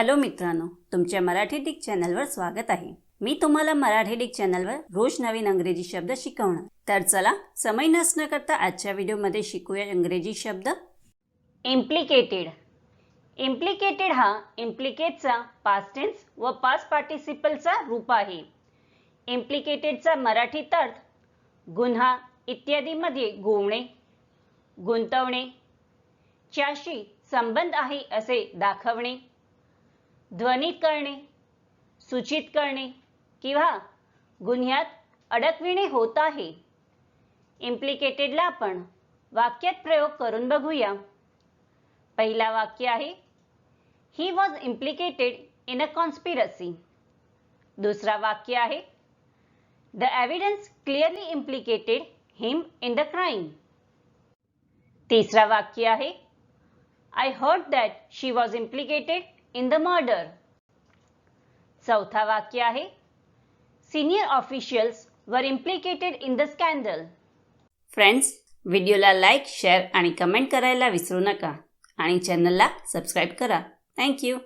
Hello मित्रांनो तुमच्या Marathi Dick चॅनलवर स्वागत आहे. मी तुम्हाला मराठी डिक चॅनलवर रोज नवीन अंग्रेजी शब्द शिकवणार. तर चला समय नसणं करता आजच्या व्हिडिओमध्ये शिकूया इंग्रजी शब्द. इम्प्लिकेटेड इम्प्लिकेटेड हा इम्प्लिकेटचा पास्ट टेन्स व पास्ट पार्टिसिपलचा रूप आहे. इम्प्लिकेटेडचा मराठीत अर्थ गुन्हा इत्यादीमध्ये गोवणे गुंतवणे च्याशी संबंध आहे असे दाखवणे ध्वनित करणे सूचित करणे किंवा गुन्ह्यात अडकविणे होत आहे. इम्प्लिकेटेडला आपण वाक्यात प्रयोग करून बघूया. पहिला वाक्य आहे he was implicated in a conspiracy दुसरा वाक्य आहे the evidence clearly implicated him in the crime तिसरा वाक्य आहे I heard that she was implicated in the murder चौथा वाक्य आहे. सिनियर ऑफिशियल्स वर implicated in the scandal friends व्हिडिओला लाईक शेअर आणि कमेंट करायला विसरू नका. आणि चॅनलला सबस्क्राईब करा. थँक्यू